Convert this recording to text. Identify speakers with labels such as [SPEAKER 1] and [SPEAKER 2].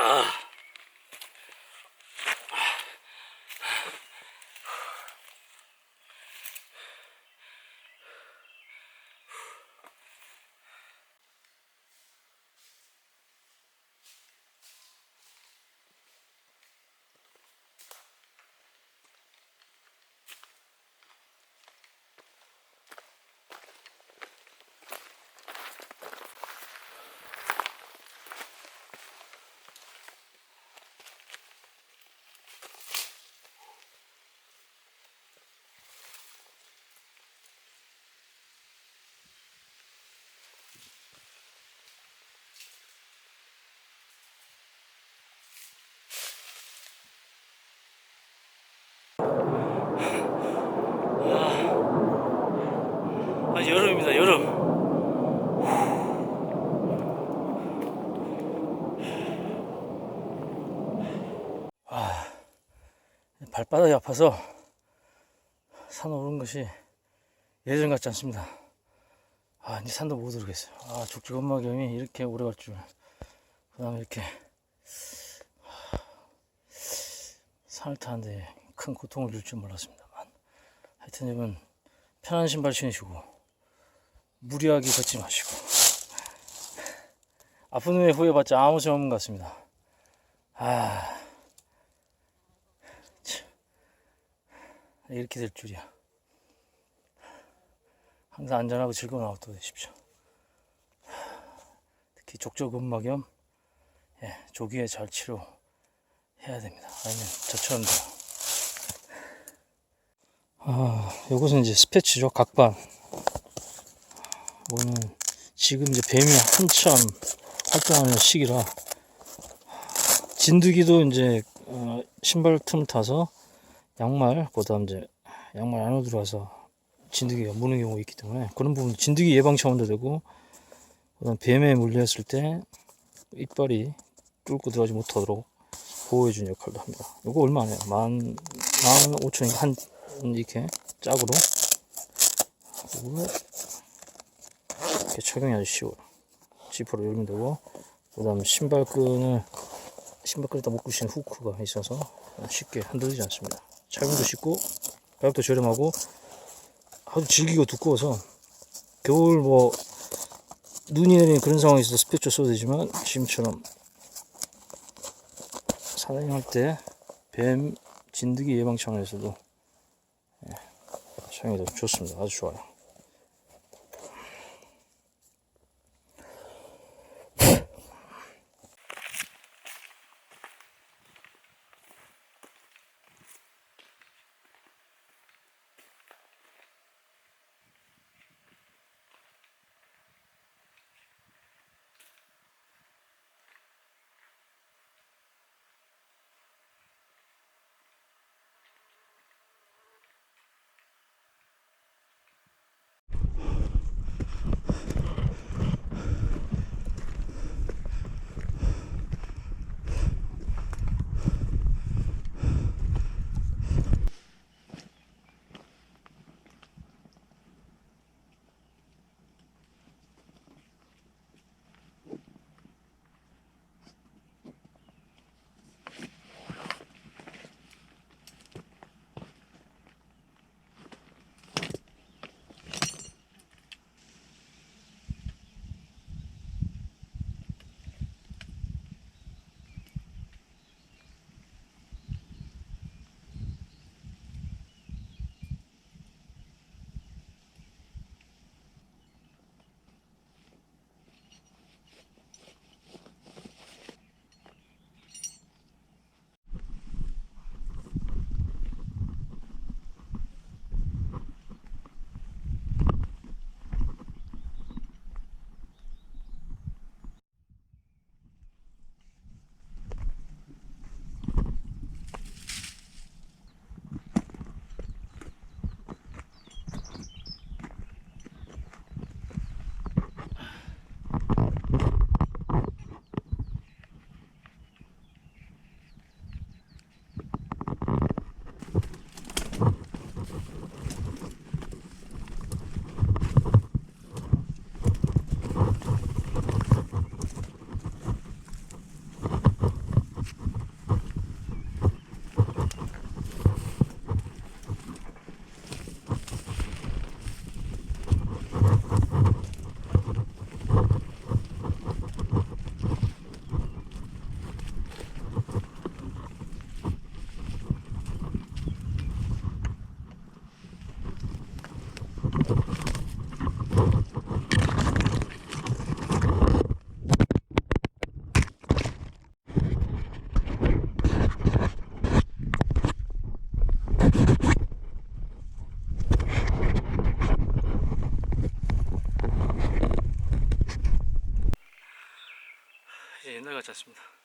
[SPEAKER 1] 아, 발바닥이 아파서 산 오른 것이 예전 같지 않습니다. 아, 이 산도 못 오르겠어요. 아, 족저근막염이 이렇게 오래 갈 줄. 그 다음에 이렇게 하, 산을 타는데 큰 고통을 줄 줄 몰랐습니다만. 하여튼 여러분, 편한 신발 신으시고, 무리하게 걷지 마시고, 아픈 후에 후회받자 아무 소용 없는 것 같습니다. 아, 이렇게 될 줄이야. 항상 안전하고 즐거운 아웃도 되십시오. 특히 족저근막염, 예, 조기에 잘 치료해야 됩니다. 아니면 저처럼 돼요. 아, 요것은 이제 스패치죠. 각반. 뭐는 지금 이제 뱀이 한참 활동하는 시기라 진드기도 이제 어, 신발 틈을 타서 양말, 그다음 이제 양말 안으로 들어와서 진드기가 무는 경우가 있기 때문에 그런 부분 진드기 예방 차원도 되고 그다음 뱀에 물렸을 때 이빨이 뚫고 들어가지 못하도록 보호해주는 역할도 합니다. 이거 얼마 안 해요. 만, 만 오천인가 한, 이렇게 짝으로. 이렇게 착용이 아주 쉬워요. 지퍼로 열면 되고, 그 다음에 신발끈을, 신발끈에다 묶으신 후크가 있어서 쉽게 흔들리지 않습니다. 착용도 쉽고, 가격도 저렴하고, 아주 질기고 두꺼워서, 겨울 뭐, 눈이 내리는 그런 상황에 있어서 스페처 써도 되지만, 지금처럼 사냥할 때 뱀 진드기 예방 차원에서도 예, 사용이 더 좋습니다. 아주 좋아요. 옛날 같지 않습니다.